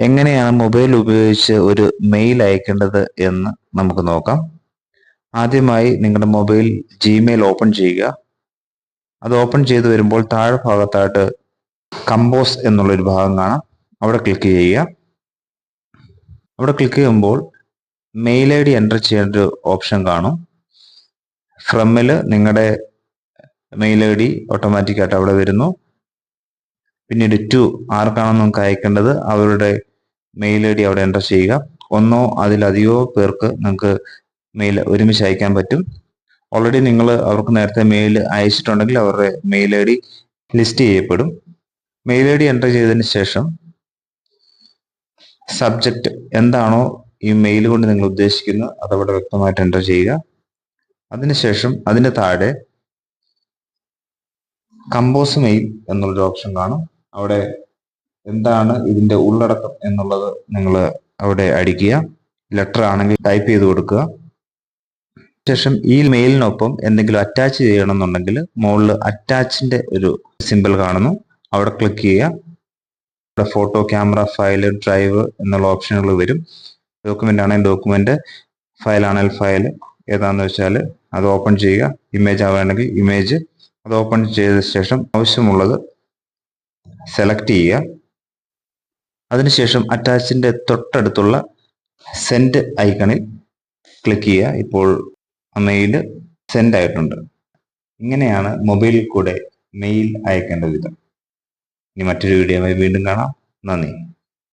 എങ്ങനെയാണ് മൊബൈൽ ഉപയോഗിച്ച് ഒരു മെയിൽ അയക്കേണ്ടത് എന്ന് നമുക്ക് നോക്കാം. ആദ്യമായി നിങ്ങളുടെ മൊബൈൽ ജിമെയിൽ ഓപ്പൺ ചെയ്യുക. അത് ഓപ്പൺ ചെയ്ത് വരുമ്പോൾ താഴെ ഭാഗത്തായിട്ട് കമ്പോസ് എന്നുള്ളൊരു ഭാഗം കാണാം. അവിടെ ക്ലിക്ക് ചെയ്യുക. അവിടെ ക്ലിക്ക് ചെയ്യുമ്പോൾ മെയിൽ ഐ ഡി എന്റർ ചെയ്യേണ്ട ഒരു ഓപ്ഷൻ കാണും. ഫ്രമ്മിൽ നിങ്ങളുടെ മെയിൽ ഐ ഡി ഓട്ടോമാറ്റിക്കായിട്ട് അവിടെ വരുന്നു. പിന്നീട് ടു ആർക്കാണോ നമുക്ക് അയക്കേണ്ടത്? അവരുടെ മെയിൽ ഐ ഡി അവിടെ എന്റർ ചെയ്യുക. ഒന്നോ അതിലധികമോ പേർക്ക് നിങ്ങൾക്ക് മെയിൽ ഒരുമിച്ച് അയക്കാൻ പറ്റും. ഓൾറെഡി നിങ്ങൾ അവർക്ക് നേരത്തെ മെയിൽ അയച്ചിട്ടുണ്ടെങ്കിൽ അവരുടെ മെയിൽ ഐ ഡി ലിസ്റ്റ് ചെയ്യപ്പെടും. മെയിൽ ഐ ഡി എന്റർ ചെയ്തതിന് ശേഷം സബ്ജക്റ്റ് എന്താണോ ഈ മെയിൽ കൊണ്ട് നിങ്ങൾ ഉദ്ദേശിക്കുന്നത് അതവിടെ വ്യക്തമായിട്ട് എന്റർ ചെയ്യുക. അതിനുശേഷം അതിന്റെ താഴെ കമ്പോസ് മെയിൽ എന്നുള്ളൊരു ഓപ്ഷൻ കാണും. അവിടെ എന്താണ് ഇതിന്റെ ഉള്ളടക്കം എന്നുള്ളത് നിങ്ങൾ അവിടെ അടിക്കുക. ലെറ്റർ ആണെങ്കിൽ ടൈപ്പ് ചെയ്ത് കൊടുക്കുക. ശേഷം ഈ മെയിലിനൊപ്പം എന്തെങ്കിലും അറ്റാച്ച് ചെയ്യണമെന്നുണ്ടെങ്കിൽ മുകളിൽ അറ്റാച്ചിന്റെ ഒരു സിമ്പിൾ കാണുന്നു. അവിടെ ക്ലിക്ക് ചെയ്യുക. അവിടെ ഫോട്ടോ ക്യാമറ ഫയൽ ഡ്രൈവ് എന്നുള്ള ഓപ്ഷനുകൾ വരും. ഡോക്യുമെന്റ് ആണെങ്കിൽ ഡോക്യുമെന്റ് ഫയൽ ആണെങ്കിൽ ഫയൽ ഏതാണെന്ന് വെച്ചാൽ അത് ഓപ്പൺ ചെയ്യുക. ഇമേജ് ആവുകയാണെങ്കിൽ ഇമേജ് അത് ഓപ്പൺ ചെയ്ത ശേഷം ആവശ്യമുള്ളത് സെലക്ട് ചെയ്യുക. അതിനുശേഷം അറ്റാച്ചിന്റെ തൊട്ടടുത്തുള്ള സെൻഡ് ഐക്കണിൽ ക്ലിക്ക് ചെയ്യുക. ഇപ്പോൾ മെയിൽ സെൻഡ് ആയിട്ടുണ്ട്. ഇങ്ങനെയാണ് മൊബൈലിൽ കൂടെ മെയിൽ അയക്കേണ്ട വിധം. ഇനി മറ്റൊരു വീഡിയോയുമായി വീണ്ടും കാണാം. നന്ദി.